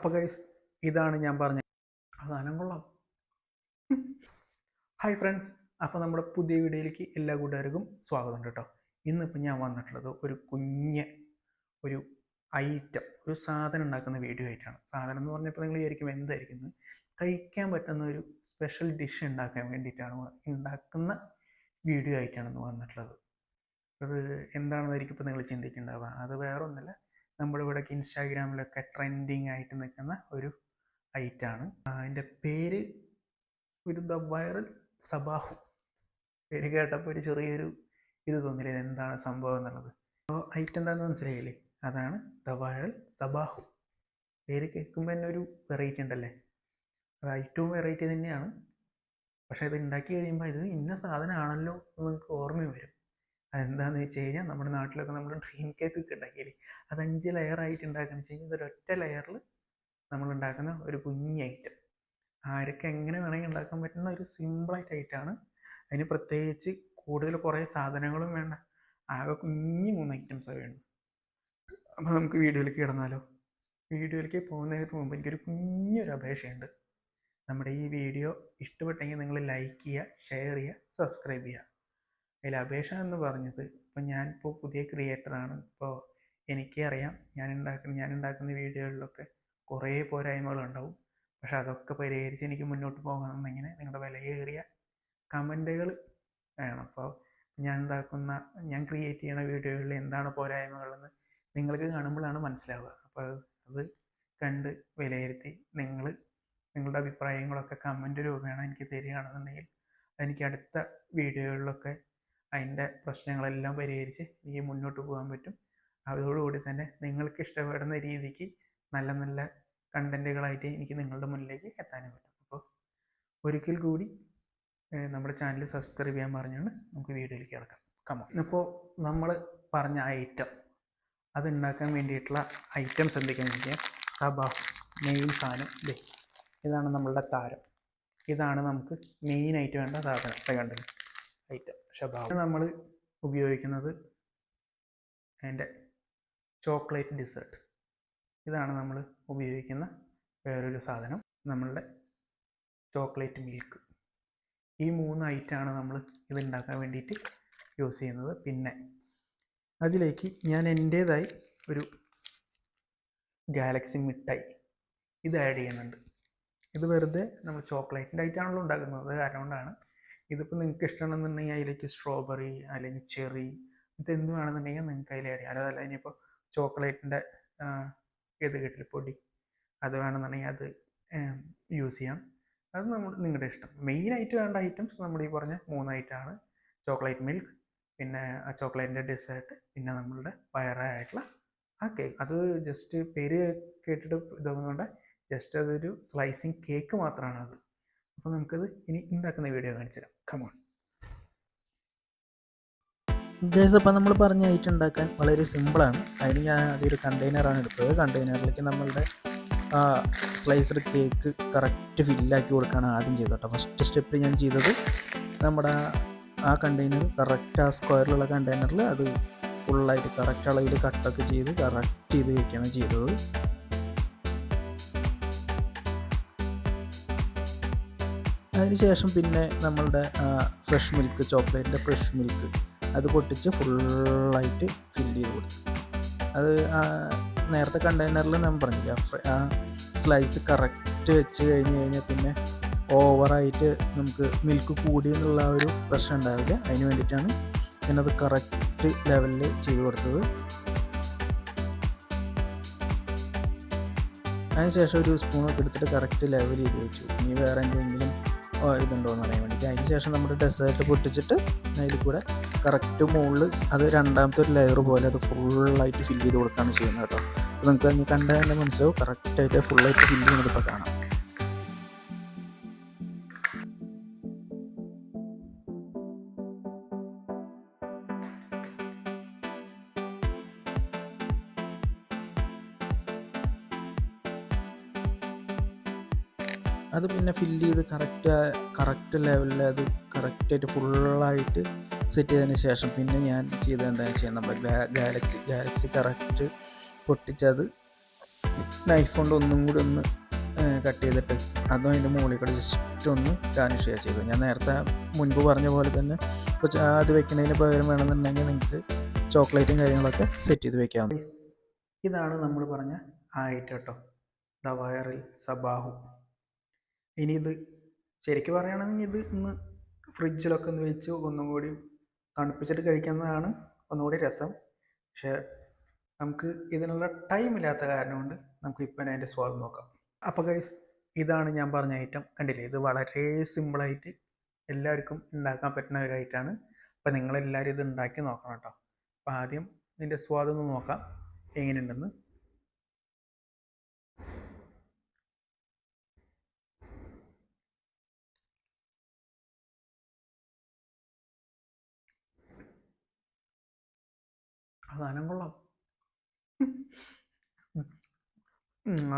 അപ്പോൾ ഗൈസ് ഇതാണ് ഞാൻ പറഞ്ഞത് സാധനം കൊള്ളാം. ഹായ് ഫ്രണ്ട്സ് അപ്പോൾ നമ്മുടെ പുതിയ വീഡിയോയിലേക്ക് എല്ലാ കൂട്ടുകാർക്കും സ്വാഗതം കേട്ടോ. ഇന്നിപ്പോൾ ഞാൻ വന്നിട്ടുള്ളത് ഒരു കുഞ്ഞ് ഒരു ഐറ്റം ഒരു സാധനം ഉണ്ടാക്കുന്ന വീഡിയോ ആയിട്ടാണ്. സാധനം എന്ന് പറഞ്ഞപ്പോൾ നിങ്ങൾ വിചാരിക്കും എന്തായിരിക്കും? കഴിക്കാൻ പറ്റുന്ന ഒരു സ്പെഷ്യൽ ഡിഷ് ഉണ്ടാക്കാൻ വേണ്ടിയിട്ടാണ് ഉണ്ടാക്കുന്ന വീഡിയോ ആയിട്ടാണ് വന്നിട്ടുള്ളത്. അത് എന്താണെന്നായിരിക്കും ഇപ്പോൾ നിങ്ങൾ ചിന്തിക്കുന്നുണ്ടാവുക അത് വേറെ ഒന്നുമല്ല നമ്മുടെ ഇവിടെ ഇൻസ്റ്റാഗ്രാമിലൊക്കെ ട്രെൻഡിങ് ആയിട്ട് നിൽക്കുന്ന ഒരു ഐറ്റാണ് അതിന്റെ പേര് ഒരു ദ വൈറൽ സബാഹു പേര് കേട്ടപ്പോൾ ഒരു ചെറിയൊരു ഇത് തോന്നില്ല എന്താണ് സംഭവം എന്നുള്ളത്? അപ്പോൾ ഐറ്റം എന്താണെന്ന് മനസ്സിലായില്ലേ? അതാണ് ദ വൈറൽ സബാഹു പേര് കേൾക്കുമ്പോൾ തന്നെ ഒരു വെറൈറ്റി ഉണ്ടല്ലേ? അത് ഐറ്റവും വെറൈറ്റി തന്നെയാണ്. പക്ഷേ ഇത് ഉണ്ടാക്കി കഴിയുമ്പോൾ ഇത് ഇന്ന സാധനമാണല്ലോ നിങ്ങൾക്ക് അതെന്താണെന്ന് വെച്ച് കഴിഞ്ഞാൽ നമ്മുടെ നാട്ടിലൊക്കെ നമ്മൾ ഡ്രീം കേക്ക് ഒക്കെ ഉണ്ടാക്കിയില്ലേ അത് അഞ്ച് ലെയറായിട്ട് ഉണ്ടാക്കുന്നത് വെച്ച് കഴിഞ്ഞാൽ ഒരൊറ്റ ലെയറിൽ നമ്മൾ ഉണ്ടാക്കുന്ന ഒരു കുഞ്ഞ് ഐറ്റം ആരൊക്കെ എങ്ങനെ വേണമെങ്കിൽ ഉണ്ടാക്കാൻ പറ്റുന്ന ഒരു സിമ്പിളായിട്ട് ഐറ്റമാണ് അതിന് പ്രത്യേകിച്ച് കൂടുതൽ കുറേ സാധനങ്ങളും വേണ്ട. ആകെ കുഞ്ഞ് മൂന്ന് ഐറ്റംസേ വേണ്ടു. അപ്പോൾ നമുക്ക് വീഡിയോയിലേക്ക് കിടന്നാലോ? വീഡിയോയിലേക്ക് പോകുന്നതിന് മുമ്പ് എനിക്കൊരു കുഞ്ഞൊരു അപേക്ഷയുണ്ട്. നമ്മുടെ ഈ വീഡിയോ ഇഷ്ടപ്പെട്ടെങ്കിൽ നിങ്ങൾ ലൈക്ക് ചെയ്യുക ഷെയർ ചെയ്യുക സബ്സ്ക്രൈബ് ചെയ്യുക. അതിൽ അപേക്ഷ എന്ന് പറഞ്ഞത് ഞാൻ ഞാനിപ്പോൾ പുതിയ ക്രിയേറ്ററാണ് ഇപ്പോൾ എനിക്കറിയാം ഞാൻ ഉണ്ടാക്കുന്ന ഞാൻ ഉണ്ടാക്കുന്ന വീഡിയോകളിലൊക്കെ കുറേ പോരായ്മകളുണ്ടാവും. പക്ഷെ അതൊക്കെ പരിഹരിച്ച് എനിക്ക് മുന്നോട്ട് പോകണമെന്നെങ്കിൽ നിങ്ങളുടെ വിലയേറിയ കമന്റുകൾ വേണം. അപ്പോൾ ഞാൻ ഉണ്ടാക്കുന്ന ഞാൻ ക്രിയേറ്റ് ചെയ്യുന്ന വീഡിയോകളിൽ എന്താണ് പോരായ്മകളെന്ന് നിങ്ങൾക്ക് കാണുമ്പോഴാണ് മനസ്സിലാവുക. അപ്പോൾ അത് കണ്ട് വിലയിരുത്തി നിങ്ങൾ നിങ്ങളുടെ അഭിപ്രായങ്ങളൊക്കെ കമന്റ് രൂപേണ എനിക്ക് തരികയാണെന്നുണ്ടെങ്കിൽ എനിക്ക് അടുത്ത വീഡിയോകളിലൊക്കെ അതിന്റെ പ്രശ്നങ്ങളെല്ലാം പരിഹരിച്ച് എനിക്ക് മുന്നോട്ട് പോകാൻ പറ്റും. അതോടുകൂടി തന്നെ നിങ്ങൾക്ക് ഇഷ്ടപ്പെടുന്ന രീതിക്ക് നല്ല നല്ല കണ്ടന്റുകളായിട്ട് എനിക്ക് നിങ്ങളുടെ മുന്നിലേക്ക് എത്താനും പറ്റും. അപ്പോൾ ഒരിക്കൽ കൂടി നമ്മുടെ ചാനൽ സബ്സ്ക്രൈബ് ചെയ്യാൻ പറഞ്ഞാണ് നമുക്ക് വീഡിയോയിലേക്ക് കിടക്കാം. കമോ ഇപ്പോൾ നമ്മൾ പറഞ്ഞ ഐറ്റം അത് ഉണ്ടാക്കാൻ വേണ്ടിയിട്ടുള്ള ഐറ്റംസ് എന്തൊക്കെയാണെന്ന് വെച്ചാൽ സബാഹ് മെയിൻ സാധനം ദേ ഇതാണ് നമ്മളുടെ താരം. ഇതാണ് നമുക്ക് മെയിനായിട്ട് വേണ്ട സാധനം. കണ്ടത് ഐറ്റം ഷബാഹ് നമ്മൾ ഉപയോഗിക്കുന്നത് അതിന്റെ ചോക്ലേറ്റ് ഡിസേർട്ട്. ഇതാണ് നമ്മൾ ഉപയോഗിക്കുന്ന വേറൊരു സാധനം നമ്മളുടെ ചോക്ലേറ്റ് മിൽക്ക്. ഈ മൂന്ന് ഐറ്റമാണ് നമ്മൾ ഇത് ഉണ്ടാക്കാൻ വേണ്ടിയിട്ട് യൂസ് ചെയ്യുന്നത്. പിന്നെ അതിലേക്ക് ഞാൻ എന്റേതായി ഒരു ഗാലക്സി മിഠായി ഇത് ആഡ് ചെയ്യുന്നുണ്ട്. ഇത് വെറുതെ നമ്മൾ ചോക്ലേറ്റിന്റെ ആയിട്ടാണല്ലോ ഉണ്ടാക്കുന്നത്. അത് കാരണം കൊണ്ടാണ് ഇതിപ്പോൾ നിങ്ങൾക്ക് ഇഷ്ടമാണെന്നുണ്ടെങ്കിൽ അതിലേക്ക് സ്ട്രോബെറി അല്ലെങ്കിൽ ചെറി ഇത് എന്ത് വേണമെന്നുണ്ടെങ്കിൽ നിങ്ങൾക്ക് അതിൽ ആഡ് ചെയ്യാം. അതല്ല ഇനിയിപ്പോൾ ചോക്ലേറ്റിന്റെ ഇത് കിട്ടില്ല പൊടി അത് വേണമെന്നുണ്ടെങ്കിൽ അത് യൂസ് ചെയ്യാം. അത് നമ്മൾ നിങ്ങളുടെ ഇഷ്ടം. മെയിനായിട്ട് വേണ്ട ഐറ്റംസ് നമ്മൾ ഈ പറഞ്ഞ മൂന്ന് ഐറ്റമാണ് ചോക്ലേറ്റ് മിൽക്ക് പിന്നെ ആ ചോക്ലേറ്റിന്റെ ഡെസേർട്ട് പിന്നെ നമ്മളുടെ വയറായിട്ടുള്ള ആ കേക്ക് അത് ജസ്റ്റ് പേര് കേട്ടിട്ട് ഇതാകുന്നതുകൊണ്ട് ജസ്റ്റ് അതൊരു സ്ലൈസിങ് കേക്ക് മാത്രമാണ് അത് അപ്പോൾ നമുക്കത് ഇനി ഉണ്ടാക്കുന്ന വീഡിയോ കാണിച്ചു തരാം. കമോൺ ഗൈസ് അപ്പം നമ്മൾ പറഞ്ഞ ഐറ്റം ഉണ്ടാക്കാൻ വളരെ സിമ്പിളാണ് അതിന് ഞാൻ ആദ്യം ഒരു കണ്ടെയ്നറാണ് എടുത്തത്. കണ്ടെയ്നറിലേക്ക് നമ്മളുടെ സ്ലൈസ്ഡ് കേക്ക് കറക്റ്റ് ഫില്ലാക്കി കൊടുക്കുകയാണ് ആദ്യം ചെയ്തത് കേട്ടോ. ഫസ്റ്റ് സ്റ്റെപ്പ് ഞാൻ ചെയ്തത് നമ്മുടെ ആ കണ്ടെയ്നർ കറക്റ്റ് ആ സ്ക്വയറിലുള്ള കണ്ടെയ്നറിൽ അത് ഫുള്ളായിട്ട് കറക്റ്റ് അളവിൽ കട്ടൊക്കെ ചെയ്ത് കറക്റ്റ് ചെയ്ത് വെക്കുകയാണ് ചെയ്തത്. അതിനുശേഷം പിന്നെ നമ്മളുടെ ഫ്രഷ് മിൽക്ക് ചോക്ലേറ്റിന്റെ ഫ്രഷ് മിൽക്ക് അത് പൊട്ടിച്ച് ഫുള്ളായിട്ട് ഫില്ല് ചെയ്ത് കൊടുത്തു. അത് നേരത്തെ കണ്ടെയ്നറിൽ ഞാൻ പറഞ്ഞില്ല ആ സ്ലൈസ് കറക്റ്റ് വെച്ച് കഴിഞ്ഞ് കഴിഞ്ഞാൽ പിന്നെ ഓവറായിട്ട് നമുക്ക് മിൽക്ക് കൂടി എന്നുള്ള ഒരു പ്രശ്നം ഉണ്ടാവില്ല. അതിന് വേണ്ടിയിട്ടാണ് ഞാനത് കറക്റ്റ് ലെവലിൽ ചെയ്ത് കൊടുത്തത്. അതിനുശേഷം ഒരു സ്പൂണൊക്കെ എടുത്തിട്ട് കറക്റ്റ് ലെവൽ ചെയ്ത് വെച്ചു. ഇനി വേറെ എന്തെങ്കിലും ഇതുണ്ടോ എന്ന് അറിയാൻ വേണ്ടിയിട്ട്. അതിന് ശേഷം നമ്മുടെ ഡെസേർട്ട് പൊട്ടിച്ചിട്ട് അതിൽ കൂടെ കറക്റ്റ് മുകളിൽ അത് രണ്ടാമത്തെ ഒരു ലെയർ പോലെ അത് ഫുള്ളായിട്ട് ഫില്ല് ചെയ്ത് കൊടുക്കുകയാണ് ചെയ്യുന്നത് കേട്ടോ. അപ്പോൾ നിങ്ങൾക്ക് അതിന് കണ്ടാൽ തന്നെ മനസ്സിലാവും. കറക്റ്റായിട്ട് ഫുള്ളായിട്ട് ഫില്ല് ചെയ്യുന്നത് ഇപ്പോൾ കാണാം. അത് പിന്നെ ഫില്ല് ചെയ്ത് കറക്റ്റ് കറക്റ്റ് ലെവലിൽ അത് കറക്റ്റായിട്ട് ഫുള്ളായിട്ട് സെറ്റ് ചെയ്തതിന് ശേഷം പിന്നെ ഞാൻ ചെയ്തത് എന്താണെന്ന് വെച്ചാൽ നമ്മുടെ ഗാലക്സി ഗാലക്സി കറക്റ്റ് പൊട്ടിച്ചത് നൈഫ് കൊണ്ട് ഒന്നും കൂടി ഒന്ന് കട്ട് ചെയ്തിട്ട് അതും അതിന്റെ മുകളിൽ കൂടെ ജസ്റ്റ് ഒന്ന് ഗാർണിഷ് ചെയ്യുക ചെയ്തു ഞാൻ നേരത്തെ മുൻപ് പറഞ്ഞ പോലെ തന്നെ ഇപ്പോൾ അത് വെക്കുന്നതിന് പകരം വേണമെന്നുണ്ടെങ്കിൽ നിങ്ങൾക്ക് ചോക്ലേറ്റും കാര്യങ്ങളൊക്കെ സെറ്റ് ചെയ്ത് വെക്കാവുന്ന ഇതാണ് നമ്മൾ പറഞ്ഞ ആയിട്ട് കേട്ടോ. ദ വയറിൽ സബാഹു. ഇനി ഇത് ശരിക്കും പറയുകയാണെങ്കിൽ ഇത് ഇന്ന് ഫ്രിഡ്ജിലൊക്കെ ഒന്ന് വെച്ച് ഒന്നും കൂടി തണുപ്പിച്ചിട്ട് കഴിക്കുന്നതാണ് ഒന്നുകൂടി രസം. പക്ഷേ നമുക്ക് ഇതിനുള്ള ടൈം ഇല്ലാത്ത കാരണം കൊണ്ട് നമുക്ക് ഇപ്പം അതിന്റെ സ്വാദ് നോക്കാം. അപ്പോൾ ഗൈസ് ഇതാണ് ഞാൻ പറഞ്ഞ ഐറ്റം കണ്ടില്ലേ? ഇത് വളരെ സിമ്പിളായിട്ട് എല്ലാവർക്കും ഉണ്ടാക്കാൻ പറ്റുന്ന ഒരു ഐറ്റമാണ് അപ്പോൾ നിങ്ങളെല്ലാവരും ഇത് ഉണ്ടാക്കി നോക്കണം കേട്ടോ. അപ്പോൾ ആദ്യം ഇതിന്റെ സ്വാദ് ഒന്ന് നോക്കാം. എങ്ങനെയുണ്ടെന്ന്. ആ കൊള്ളാം.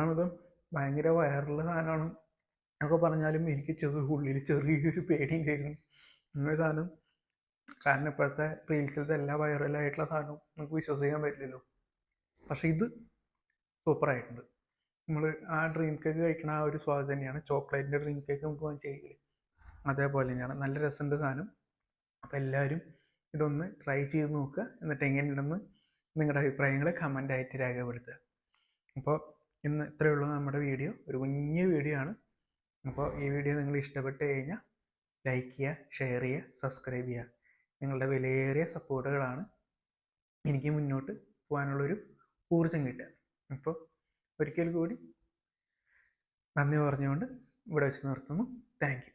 ആണിത് ഭയങ്കര വയറുള്ള സാധനമാണ് എന്നൊക്കെ പറഞ്ഞാലും എനിക്ക് ചെറിയ ഉള്ളിൽ ചെറിയൊരു പേടിയും കേൾക്കും ഇങ്ങനെ സാധനം. കാരണം ഇപ്പോഴത്തെ റീൽസിലത്തെ എല്ലാ വൈറലായിട്ടുള്ള സാധനവും നമുക്ക് വിശ്വസിക്കാൻ പറ്റില്ലല്ലോ. പക്ഷെ ഇത് സൂപ്പറായിട്ടുണ്ട് നമ്മൾ ആ ഡ്രീം കേക്ക് കഴിക്കണ ആ ഒരു സ്വാദ് തന്നെയാണ്. ചോക്ലേറ്റിന്റെ ഡ്രീം കേക്ക് നമുക്ക് വാങ്ങിച്ചില്ലേ അതേപോലെ തന്നെയാണ്. നല്ല രസമുണ്ട് സാധനം. അപ്പോൾ എല്ലാവരും ഇതൊന്ന് ട്രൈ ചെയ്ത് നോക്കുക. എന്നിട്ട് എങ്ങനെയുണ്ടെന്ന് നിങ്ങളുടെ അഭിപ്രായങ്ങൾ കമന്റായിട്ട് രേഖപ്പെടുത്തുക. അപ്പോൾ ഇന്ന് ഇത്രയേ ഉള്ളൂ നമ്മുടെ വീഡിയോ ഒരു കുഞ്ഞു വീഡിയോ ആണ്. അപ്പോൾ ഈ വീഡിയോ നിങ്ങൾ ഇഷ്ടപ്പെട്ട് കഴിഞ്ഞാൽ ലൈക്ക് ചെയ്യുക ഷെയർ ചെയ്യുക സബ്സ്ക്രൈബ് ചെയ്യുക. നിങ്ങളുടെ വിലയേറിയ സപ്പോർട്ടുകളാണ് എനിക്ക് മുന്നോട്ട് പോകാനുള്ളൊരു ഊർജം കിട്ടുക. അപ്പോൾ ഒരിക്കൽ കൂടി നന്ദി പറഞ്ഞുകൊണ്ട് ഇവിടെ വെച്ച് നിർത്തുന്നു. താങ്ക്